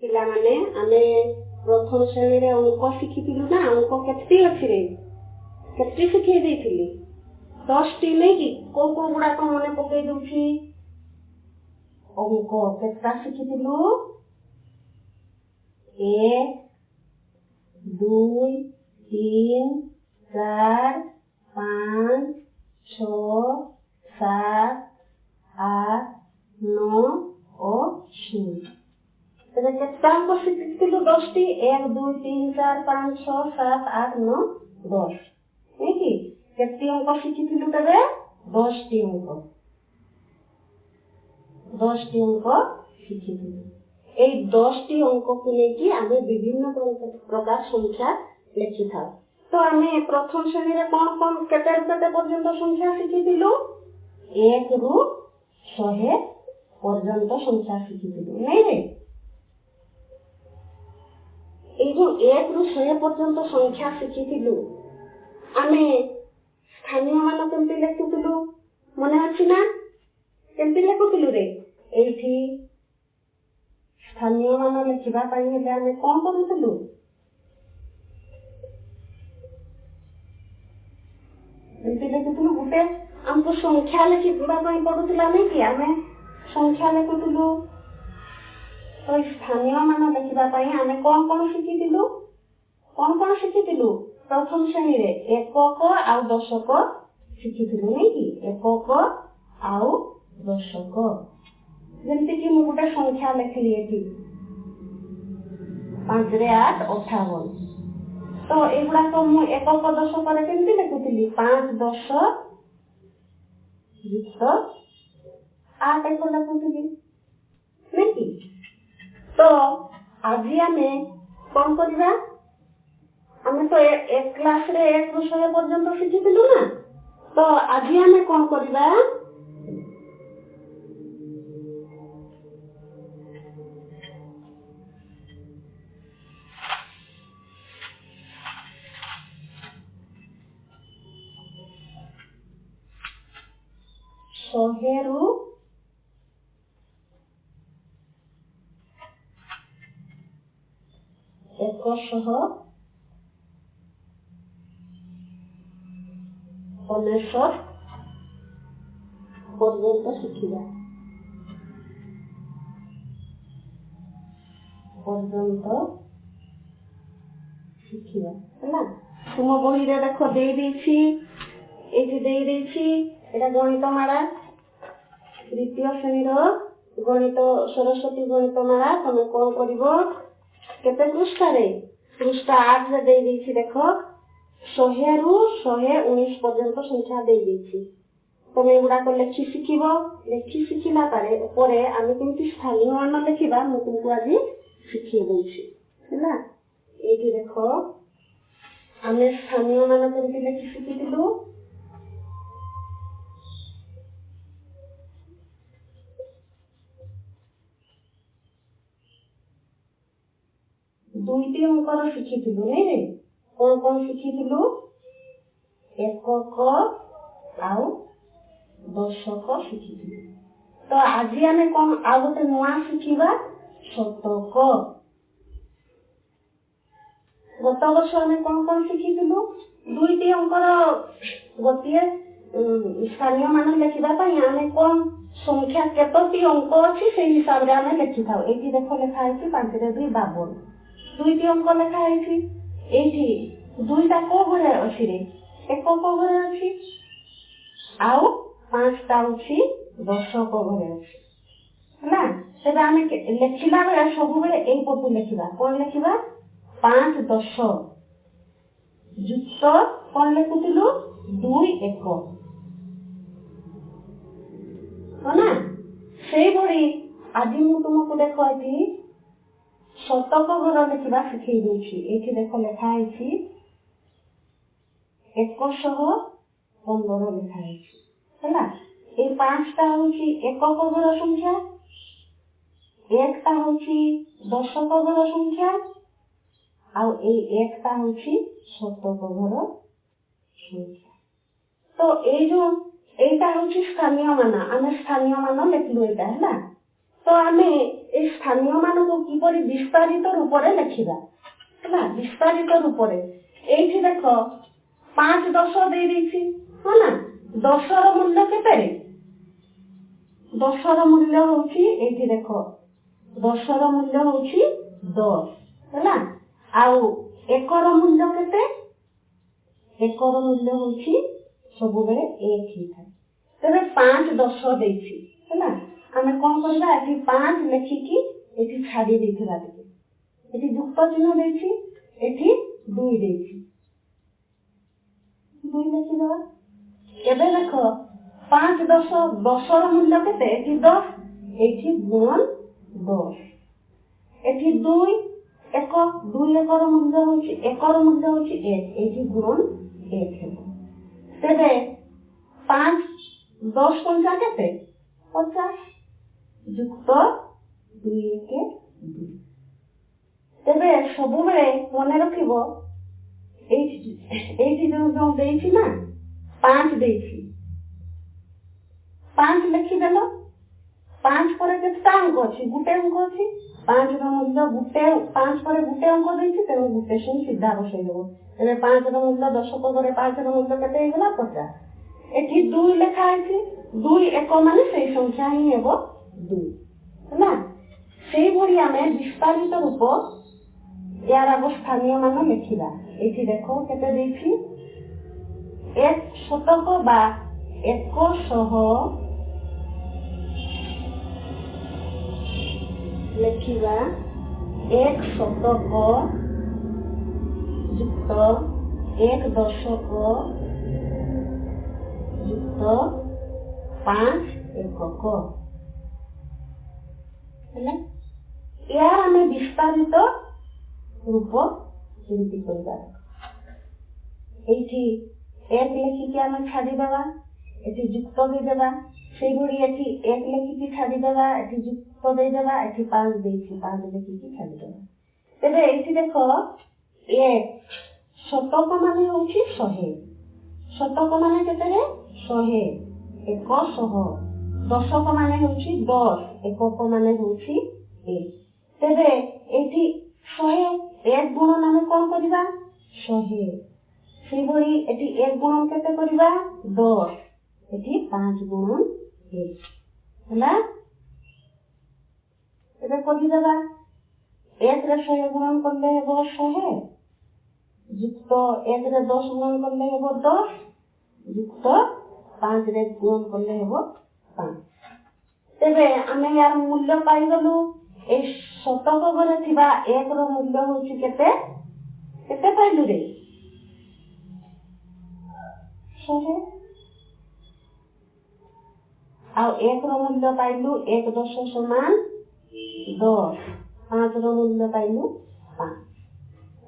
ପିଲାମାନେ ଆମେ ପ୍ରଥମ ଶ୍ରେଣୀରେ ଅଙ୍କ ଶିଖିଥିଲୁ ନା ଅଙ୍କ କେତେ ଅଛି ରେ କେତେ ଶିଖେଇ ଦେଇଥିଲି ଦଶଟି ନେଇକି କୋଉ କୋଉ ଗୁଡାକ ମନେ ପକେଇ ଦଉଛି ଅଙ୍କ କେତେଟା ଶିଖିଥିଲୁ ଏକ ଦୁଇ তিন চার ପାଞ୍ଚ ଛଅ ସାତ প্রাঙ্গ স্বীকৃতি ছিল দশটি এক দুই তিন চার পাঁচ ছ সাত আট ন দশ নাকি একটি অঙ্ক শিখেছিল তবে দশটি অঙ্ক দশটি অঙ্ক শিখেছিল এই দশটি অঙ্ককে নাকি আমি বিভিন্ন প্রকার সংখ্যা থাক তো আমি প্রথম শ্রেণীরে কোন কোন কেটে কেটে পর্যন্ত সংখ্যা দিল এক রু শহে পর্যন্ত সংখ্যা দিল নাই রে এই যে একରୁ ଶହେ ପର୍ଯ୍ୟନ୍ତ ସଂଖ୍ୟା ଶିଖିଥିଲୁ ଆମେ ସ୍ଥାନୀୟ ମାନ କେମିତି ଲେଖୁଥିଲୁ ମନେ ଅଛି ନା କେମିତି ଲେଖୁଥିଲୁ ରେ ଏଇଠି ସ୍ଥାନୀୟ ମାନ ଲେଖିବା ପାଇଁ ହେଲେ ଆମେ କ'ଣ କରୁଥିଲୁ ଏମିତି ଲେଖୁଥିଲୁ ଗୋଟେ ଆମକୁ ସଂଖ୍ୟା ଲେଖିବା ପାଇଁ ପଡୁଥିଲା ନାଇଁ କି ଆମେ ସଂଖ୍ୟା ଲେଖୁଥିଲୁ ତ ସ୍ଥାନୀୟ ମାନ ଦେଖିବା ପାଇଁ ଆମେ କ'ଣ କ'ଣ ଶିଖିଥିଲୁ କ'ଣ କ'ଣ ଶିଖିଥିଲୁ ପ୍ରଥମ ଶ୍ରେଣୀରେ ଏକକ ଆଉ ଦଶକ ଶିଖିଥିଲୁ ନାଇଁ କି ଏକକ ଆଉ ଦଶକ ଯେମିତିକି ମୁଁ ଗୋଟେ ସଂଖ୍ୟା ଲେଖିଲି ଏଠି ପାଞ୍ଚରେ ଆଠ ଅଠାବନ ତ ଏଗୁଡାକ ମୁଁ ଏକକ ଦଶକରେ କେମିତି ଲେଖୁଥିଲି ପାଞ୍ଚ ଦଶ ଯୁକ୍ତ ଆଠ ଏକ ଲେଖୁଥିଲି ନାଇଁ କି ତ ଆଜି ଆମେ କ'ଣ କରିବା ଆମେ ତ ଏକ କ୍ଲାସରେ ଏକ ବିଷୟ ପର୍ଯ୍ୟନ୍ତ ଶିଖିଥିଲୁ ନା ତ ଆଜି ଆମେ କ'ଣ କରିବା ଶହେରୁ নম্বর সহ কলেশ্বর পর্যন্ত শিখিবা পর্যন্ত শিখিবা ହେଲା ତୁମ ବହିରେ ଦେଖ ଦେଇ ଦେଇଛି ଏଇଠି ଦେଇ ଦେଇଛି ଏଇଟା ଗଣିତ ମାଳା ଦ୍ୱିତୀୟ ଶ୍ରେଣୀର ଗଣିତ ସରସ୍ୱତୀ ଗଣିତ ମାଳା ତମେ କ'ଣ କରିବ କେତେ ପୃଷ୍ଠାରେ ପୃଷ୍ଠା ଆଠ ରେ ଦେଇ ଦେଇଛି ଦେଖ ଶହେ ରୁ ଶହେ ଉଣେଇଶ ପର୍ଯ୍ୟନ୍ତ ସଂଖ୍ୟା ଦେଇ ଦେଇଛି ତମେ ଏଗୁଡାକ ଲେଖି ଶିଖିବ ଲେଖି ଶିଖିଲା ପରେ ପରେ ଆମେ କେମିତି ସ୍ଥାନୀୟ ମାନ ଲେଖିବା ମୁଁ ତୁମକୁ ଆଜି ଶିଖେଇ ଦେଉଛି ହେଲା ଏଇଠି ଦେଖ ଆମେ ସ୍ଥାନୀୟ ମାନ କେମିତି ଲେଖି ଶିଖିଥିଲୁ ଦୁଇଟି ଅଙ୍କର ଶିଖିଥିଲୁ ନାଇଁ ରେ କ'ଣ କ'ଣ ଶିଖିଥିଲୁ ଏକକ ଆଉ ଦଶକ ଶିଖିଥିଲୁ ତ ଆଜି ଆମେ କ'ଣ ଆଉ ଗୋଟେ ନୂଆ ଶିଖିବା ଶତକ ଗତ ବର୍ଷ ଆମେ କ'ଣ କ'ଣ ଶିଖିଥିଲୁ ଦୁଇଟି ଅଙ୍କର ଗୋଟିଏ ସ୍ଥାନୀୟ ମାନ ଲେଖିବା ପାଇଁ ଆମେ କ'ଣ ସଂଖ୍ୟା କେତୋଟି ଅଙ୍କ ଅଛି ସେଇ ହିସାବରେ ଆମେ ଲେଖିଥାଉ ଏଇଠି ଦେଖ ଲେଖା ହେଇଛି ପାଞ୍ଚରେ ଦୁଇ ବାବନ দুইটি ଅଙ୍କ ଲେଖା ହେଇଛି ଏଇଠି ଦୁଇଟା କୋଉ ଘରେ ଅଛି ରେ ଏକ କୋଉ ଘରେ ଅଛି ଆଉ ପାଞ୍ଚଟା ଅଛି ଦଶକ ଘରେ ଅଛି ହେଲା ତେବେ ଆମେ ଲେଖିଲା ବେଳେ ସବୁବେଳେ ଏଇ ପଟୁ ଲେଖିବା କଣ ଲେଖିବା ପାଞ୍ଚ ଦଶ ଯୁକ୍ତ କଣ ଲେଖୁଥିଲୁ ଦୁଇ ଏକ ନା ସେଇଭଳି ଆଜି ମୁଁ ତୁମକୁ ଦେଖ ଏଠି ସତକ ଗୁଣରେ ଥିବା ଶିଖେଇ ଦଉଛି ଏଇଠି ଦେଖ ଲେଖା ହେଇଛି ଏକଶହ ପନ୍ଦର ଲେଖା ହେଇଛି ହେଲା এই পাঁচটা হচ্ছে একক গড় সংখ্যা একটা হচ্ছে দশক গড় সংখ্যা আর এই একটা হচ্ছে শতক গড় সংখ্যা তো এই যে এইটা হচ্ছে স্থানীয় মান আমি স্থানীয় মান লেখলু এটা হ্যাঁ ତ ଆମେ ଏ ସ୍ଥାନୀୟ ମାନଙ୍କୁ କିପରି ବିସ୍ତାରିତ ରୂପରେ ଲେଖିବା ହେଲା ବିସ୍ତାରିତ ରୂପରେ ଏଇଠି ଦେଖ ପାଞ୍ଚ ଦଶ ଦେଇ ଦେଇଛି ହଁ ନା ଦଶର ମୂଲ୍ୟ କେତେ ଦଶର ମୂଲ୍ୟ ହଉଛି ଏଇଠି ଦେଖ ଦଶର ମୂଲ୍ୟ ହଉଛି ଦଶ ହେଲା ଆଉ ଏକର ମୂଲ୍ୟ କେତେ ଏକର ମୂଲ୍ୟ ହଉଛି ସବୁବେଳେ ଏକ ହେଇଥାଏ ତେବେ ପାଞ୍ଚ ଦଶ ଦେଇଛି ଆମେ କ'ଣ କରିବା ଏଠି ପାଞ୍ଚ ଲେଖିକି ଏଠି ଛାଡ଼ି ଦେଇଥିବା ଟିକେ ଏଠି ଯୁକ୍ତ ଚିହ୍ନ ଦେଇଛି ଏଠି ଦୁଇ ଦେଇଛି ଦୁଇ ଲେଖିଦେବା ଏବେ ଦେଖ ପାଞ୍ଚ ଦଶ ଦଶର ମୂଲ୍ୟ କେତେ ଏଠି ଦଶ ଏଇଠି ଗୁଣ ଦଶ ଏଠି ଦୁଇ ଏକ ଦୁଇ ଏକର ମୂଲ୍ୟ ହେଉଛି ଏକର ମୂଲ୍ୟ ହେଉଛି ଏକ ଏଇଠି ଗୁଣ ଏକ ହେବ ତେବେ ପାଞ୍ଚ ଦଶ ପଞ୍ଚା କେତେ ପଚାଶ যুক্ত দুই একে দুই ତେବେ ସବୁବେଳେ ମନେ ରଖିବ ଏଇଠି ଏଇଠି ଯୋଉ ଯୋଉ ଦେଇଛି ନା ପାଞ୍ଚ ଦେଇଛି ପାଞ୍ଚ ଲେଖିଦେଲ ପାଞ୍ଚ ପରେ କେତେଟା ଅଙ୍କ ଅଛି ଗୋଟେ ଅଙ୍କ ଅଛି ପାଞ୍ଚର ମୂଲ୍ୟ ଗୋଟେ ପାଞ୍ଚ ପରେ ଗୋଟେ ଅଙ୍କ ଦେଇଛି ତେଣୁ ଗୋଟେ ଶୂନ ସିଧା ବସେଇଦେବ ତେବେ ପାଞ୍ଚର ମୂଲ୍ୟ ଦଶକ ପରେ ପାଞ୍ଚର ମୂଲ୍ୟ କେତେ ହେଇଗଲା ପଚାଶ ଏଠି ଦୁଇ ଲେଖା ହେଇଛି ଦୁଇ ଏକ ମାନେ ସେଇ ସଂଖ୍ୟା ହିଁ ହେବ ଦୁଇ ହେଲା ସେଇଭଳି ଆମେ ବିସ୍ତାରିତ ରୂପ ଏହାର ଆଗ ସ୍ଥାନୀୟ ମାନ ଲେଖିବା ଏଠି ଦେଖ କେତେ ଦେଇଛି ଏକ ଶତକ ବା ଏକ ଶହ ଲେଖିବା এক শতক যুক্ত এক দশক যুক্ত পাঁচ একক ହେଲା ଏହା ଆମେ ବିସ୍ତାରିତ ରୂପ ଯେମିତି କରିବା ଏଇଠି ଏକ ଲେଖିକି ଆମେ ଛାଡ଼ିଦେବା ଏଠି ଯୁକ୍ତ ଦେଇଦେବା ସେଇଭଳି ଏଠି ଏକ ଲେଖିକି ଛାଡ଼ିଦେବା ଏଠି ଯୁକ୍ତ ଦେଇଦେବା ଏଠି ପାଞ୍ଚ ଦେଇଛି ପାଞ୍ଚ ଲେଖିକି ଛାଡ଼ିଦେବା ତେବେ ଏଇଠି ଦେଖ ଏ ଶତକ ମାନେ ହଉଛି ଶହେ ଶତକ ମାନେ କେତେରେ ଶହେ ଏକ ଶହ ଦଶକ ମାନେ ହଉଛି ଦଶ ଏକକ ମାନେ ହଉଛି ଏକ ତେବେ ଏଠି ଶହେ ଏକ ଗୁଣନ ଆମେ କଣ କରିବା ଶହେ ସେହିଭଳି ଏଠି ଏକ ଗୁଣନ କେତେ କରିବା ଦଶ ଏଠି ପାଞ୍ଚ ଗୁଣନ ଏକ ହେଲା ଏବେ କରିଦେବା ଏକରେ ଶହେ ଗୁଣନ କଲେ ହେବ ଶହେ ଯୁକ୍ତ ଏକ ରେ ଦଶ ଗୁଣନ କଲେ ହେବ ଦଶ ଯୁକ୍ତ ପାଞ୍ଚ ପାଞ୍ଚରେ ଗୁଣନ କଲେ ହେବ ପାଉ ତେବେ ଆମେ ଏହାର ମୂଲ୍ୟ ପାଇଗଲୁ ଏଇ ଘରେ ଥିବା ଏକର ମୂଲ୍ୟ ହଉଛି କେତେ କେତେ ପାଇଲୁ ରେ ଆଉ ଏକର ମୂଲ୍ୟ ପାଇଲୁ ଏକ ଦଶ ସମାନ ଦଶ ପାଞ୍ଚର ମୂଲ୍ୟ ପାଇଲୁ ପାଞ୍ଚ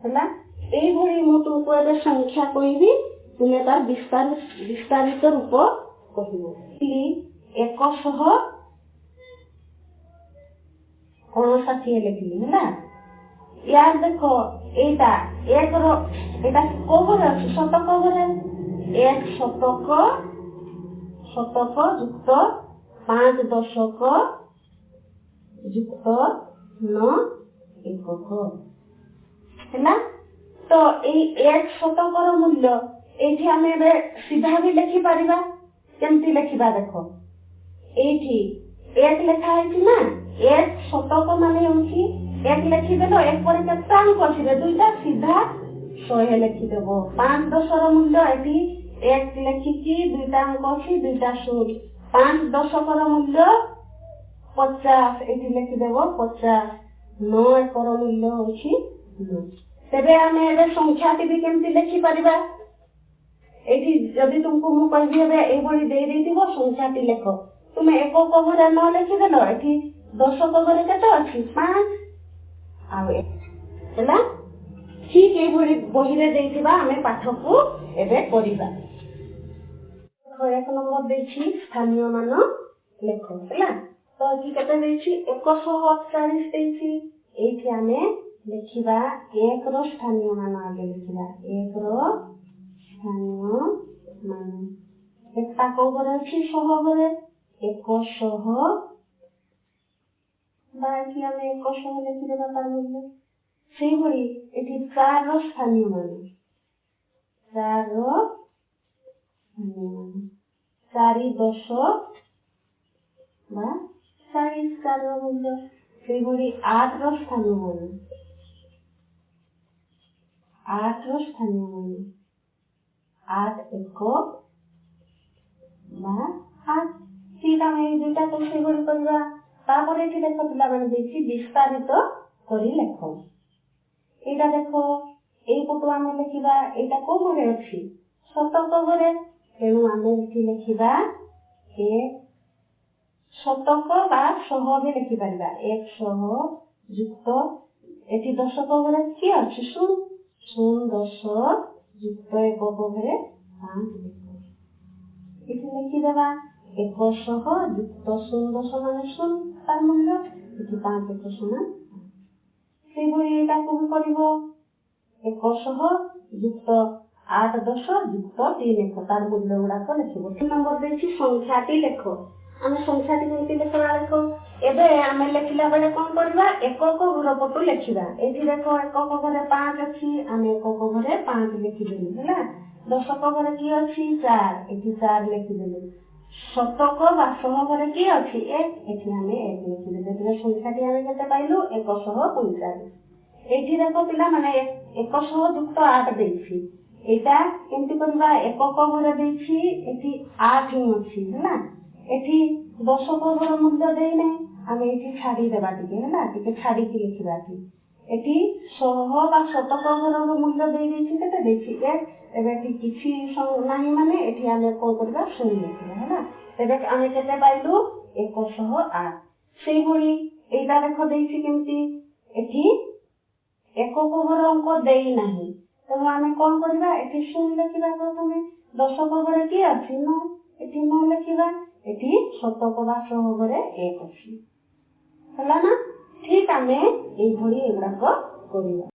ହେଲା এইভাবে ମୁଁ ତୁମକୁ ଏବେ ସଂଖ୍ୟା କହିବି ତୁମେ তার ବିସ୍ତାରିତ ରୂପ କହିବ ଏକ ଶହ ଅଣଷାଠି ଲେଖିଲି ହେଲା ୟାର ଦେଖ ଏଇଟା ଏକର ଏଇଟା କୋହରେ ଅଛି ଶତକ ଘରେ ଏକ ଶତକ শতক যুক্ত পাঁচ দশক যুক্ত ন একক ହେଲା ତ ଏଇ ଏକ ଶତକର ମୂଲ୍ୟ ଏଇଠି ଆମେ ଏବେ ସିଧା ବି ଲେଖିପାରିବା କେମିତି ଲେଖିବା ଦେଖ এইটি এক লেখা হয়েছে না এক শতক মানে হচ্ছে এক লেখিবে তো এক পরে চাঙ্ক ছিবে দুইটা সিধা শহে লেখিদেব পাঁচ দশর মূল্য এটি এক লেখিছি দুইটা অঙ্ক আছে দুইটা সুর পাঁচ দশকর মূল্য পচাশ এটি লেখিদেব পচাশ নয় একর মূল্য হচ্ছে তেবে আমি এবে সংখ্যাটি বি কেমতি লেখিপারিবা ଏଠି ଯଦି ତୁମକୁ ମୁଁ କହିବି ଏବେ ଏଇଭଳି ଦେଇ ଦେଇଥିବ ସଂଖ୍ୟାଟି ଲେଖ ତୁମେ ଏକ କଭରେ ନ ଲେଖିଦେଲ ଏଠି ଦଶ କଭରେ କେତେ ଅଛି ପାଞ୍ଚ ଆଉ ହେଲା ଠିକ ଭଳି ବହିରେ ଦେଇଥିବା ଆମେ ପାଠକୁ ଏବେ କରିବା ଏକ ନମ୍ବର ଦେଇଛି ସ୍ଥାନୀୟ ମାନ ଲେଖ ହେଲା ତ ଏଠି କେତେ ଦେଇଛି ଏକ ଶହ ଅଠଚାଳିଶ ଦେଇଛି ଏଇଠି ଆମେ ଲେଖିବା ଏକର ସ୍ଥାନୀୟ ମାନ ଆଗେ ଲେଖିବା ଏକର ସ୍ଥାନୀୟ ମାନ ତା କୋଉ ଘରେ ଅଛି ଶହ ଘରେ একর সহ বাকি আমি একর সহ লিখি দেবা তার মধ্যে সেইভাবে এটি চার স্থানীয় মানুষ চার চারি দশক বা চারি চার মূল্য সেইভাবে আট স্থানীয় মানুষ আট স্থানীয় মানুষ আট একক বা আট ଆମେ ଦୁଇଟା କୃଷି ଗୁଡ଼ିକ ଯିବା ତାପରେ ଏଠି ଦେଖ ପିଲାମାନେ ଦେଇଛି ବିସ୍ତାରିତ କରି ଲେଖ ଏଇଟା ଦେଖ ପଟୁ ଆମେ ଲେଖିବା ଏଇଟା କୋଉ ଘରେ ଅଛି ଶତକ ଘରେ ତେଣୁ ଆମେ ଏଠି ଲେଖିବା ଏକ ଶତକ ବା ଶହ ବି ଲେଖିପାରିବା ଏକ ଶହ ଯୁକ୍ତ ଏଠି ଦଶକ ଘରେ କିଏ ଅଛି ଶୂନ ଶୂନ ଦଶ ଯୁକ୍ତ ଏକକ ଘରେ ପାଞ୍ଚ ଏଠି ଲେଖିଦେବା একশহ যুক্ত ষোল সমান ষোল তার মূল্য এটি পাঁচ এক সমান সেইভাবে এটাকে কি করব একশহ যুক্ত আট দশ যুক্ত তিন এক তার মূল্য গুড়াক লেখিব তিন নম্বর ଦେଇছি সংখ্যাটি লেখ ଆମେ ସଂଖ୍ୟାଟି କେମିତି ଲେଖିବା ଦେଖ ଏବେ ଆମେ ଲେଖିଲା ବେଳେ କ'ଣ କରିବା ଏକକ ଘର ପଟୁ ଲେଖିବା ଏଠି ଦେଖ ଏକକ ଘରେ ପାଞ୍ଚ ଅଛି ଆମେ ଏକକ ଘରେ ପାଞ୍ଚ ଲେଖିଦେଲୁ ହେଲା ଦଶକ ଘରେ କିଏ ଅଛି ଚାରି ଏଠି ଚାରି ଲେଖିଦେଲୁ শতক বা সমগণে কি ଅଛି এক ଏଠି ଆମେ ଏକ ଲେଖିଦେଲେ ତେବେ ସଂଖ୍ୟାଟି ଆମେ କେତେ ପାଇଲୁ ଏକଶହ ପଇଁଚାଳିଶ ଏଇଠି ଦେଖ ପିଲାମାନେ ଏକଶହ ଯୁକ୍ତ ଆଠ ଦେଇଛି ଏଇଟା କେମିତି କରିବା ଏକକ ଘର ଦେଇଛି ଏଠି ଆଠ ହିଁ ଅଛି ହେଲା ଏଠି ଦଶକ ଘର ମଧ୍ୟ ଦେଇନାହିଁ ଆମେ ଏଠି ଛାଡିଦେବା ଟିକେ ହେଲା ଟିକେ ଛାଡିକି ଲେଖିବା ଏଠି ଏଠି ଶହ ବା ଶତକ ଘରର ମୂଲ୍ୟ ଦେଇ ଦେଇଛି କେତେ ଦେଇଛି ଏକ ଏବେ ଏଠି କିଛି ନାହିଁ ମାନେ ଏଠି ଆମେ କ'ଣ କରିବା ଶୂନ୍ୟ ଥିବା ହେଲା ତେବେ ଆମେ କେତେ ପାଇଲୁ ଏକଶହ ଆଠ ସେଇଭଳି ଏଇଟା ଦେଖ ଦେଇଛି କେମିତି ଏଠି ଏକକ ଘର ଅଙ୍କ ଦେଇନାହିଁ ତେଣୁ ଆମେ କ'ଣ କରିବା ଏଠି ଶୂନ ଲେଖିବା ପ୍ରଥମେ ଦଶକ ଘରେ କିଏ ଅଛି ନ ଏଠି ନ ଲେଖିବା ଏଠି ଶତକ ବା ସହବରେ ଏକ ଅଛି ହେଲା ନା ଠିକ ଆମେ ଏଇଭଳି ଏଗୁଡ଼ାକ କରିବା